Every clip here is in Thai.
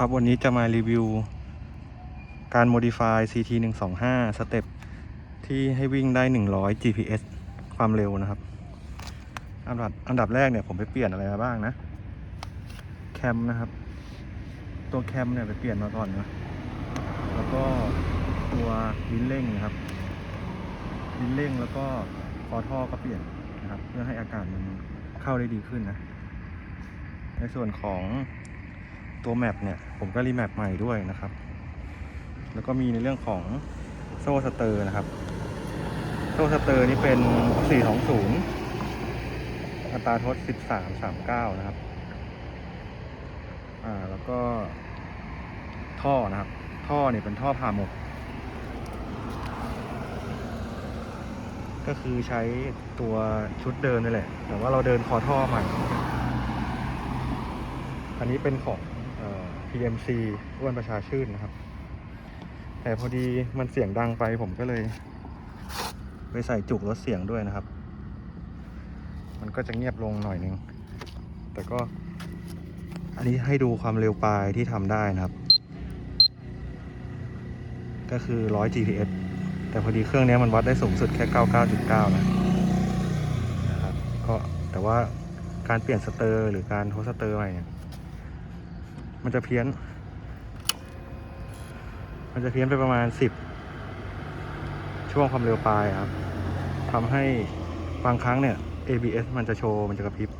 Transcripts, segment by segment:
ครับ วันนี้จะมารีวิว การ modify CT 1 2 5สเต็ปที่ให้วิ่งได้ 100 GPS ความเร็วนะครับ อันดับอันดับแรกเนี่ยผมไปเปลี่ยนอะไรมาบ้างนะ แคมนะครับ ตัวแคมเนี่ยไปเปลี่ยนมาก่อนนะ แล้วก็ตัวลิ้นเร่งนะครับ ลิ้นเร่งแล้วก็คอท่อก็เปลี่ยนนะครับ เพื่อให้อากาศมันเข้าได้ดีขึ้นนะ ในส่วนของ ตัวแมปเนี่ยผมก็รีแมปใหม่ด้วยนะครับ แล้วก็มีในเรื่องของโซ่สเตอร์นะครับ โซ่สเตอร์นี่เป็น 420 อัตราทด 1339 นะครับ อ่าแล้วก็ท่อนะครับ ท่อเนี่ยเป็นท่อผ่าหมดก็คือใช้ตัวชุดเดินนี่แหละ แต่ว่าเราเดินคอท่อใหม่อันนี้เป็นของ PMC อ้วนประชาชื่นนะครับ แต่พอดีมันเสียงดังไปผมก็เลย ไปใส่จุกลดเสียงด้วยนะครับ มันก็จะเงียบลงหน่อยนึง แต่ก็ อันนี้ให้ดูความเร็วปลายที่ทำได้นะครับ ก็คือ 100 GPS แต่พอดีเครื่องนี้มันวัดได้สูงสุดแค่ 99.9 นะนะครับก็แต่ว่าการเปลี่ยนสเตอร์หรือการโทสสเตอร์ใหม่เนี่ย มันจะเพี้ยน มันจะเพี้ยนไปประมาณ10ช่วงความเร็วปลายครับทำให้บางครั้งเนี่ย ABS มันจะโชว์ มันจะกระพริบ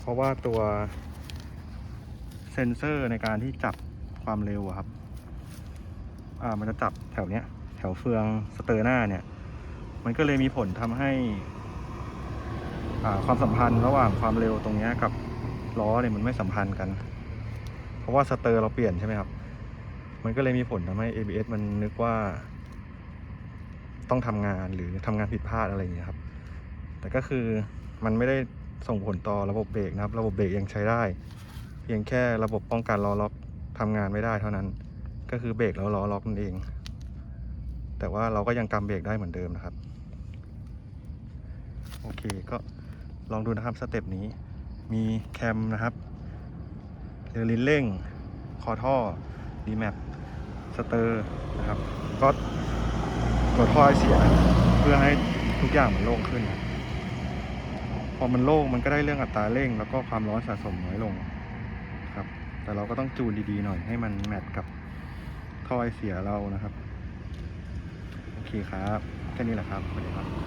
เพราะว่าตัวเซ็นเซอร์ในการที่จับความเร็วครับ อ่า มันจะจับแถวเนี้ย แถวเฟืองสเตอร์หน้าเนี่ย มันก็เลยมีผลทำให้ อ่า ความสัมพันธ์ระหว่างความเร็วตรงเนี้ยกับ ล้อเนี่ยมันไม่สัมพันธ์กัน เพราะว่าสเตอร์เราเปลี่ยนใช่ไหมครับ มันก็เลยมีผลทำให้ ABS มันนึกว่า ต้องทำงานหรือทำงานผิดพลาดอะไรอย่างเงี้ยครับ แต่ก็คือมันไม่ได้ส่งผลต่อระบบเบรกนะครับ ระบบเบรกยังใช้ได้ เพียงแค่ระบบป้องกันล้อล็อกทำงานไม่ได้เท่านั้น ก็คือเบรกแล้วล้อล็อกนั่นเอง แต่ว่าเราก็ยังกำเบรกได้เหมือนเดิมนะครับ โอเคก็ลองดูนะครับสเต็ปนี้ มีแคมนะครับเรือลิ้นเร่ง คอท่อดีแมปสเตอร์นะครับ ก็กดท่อเสียเพื่อให้ทุกอย่างมันโล่งขึ้น พอมันโล่งมันก็ได้เรื่องอัตราเร่ง แล้วก็ความร้อนสะสมน้อยลงครับ แต่เราก็ต้องจูนดีๆหน่อยให้มันแมทกับท่อไอเสียเรานะครับ โอเคครับ แค่นี้แหละครับสวัสดีครับ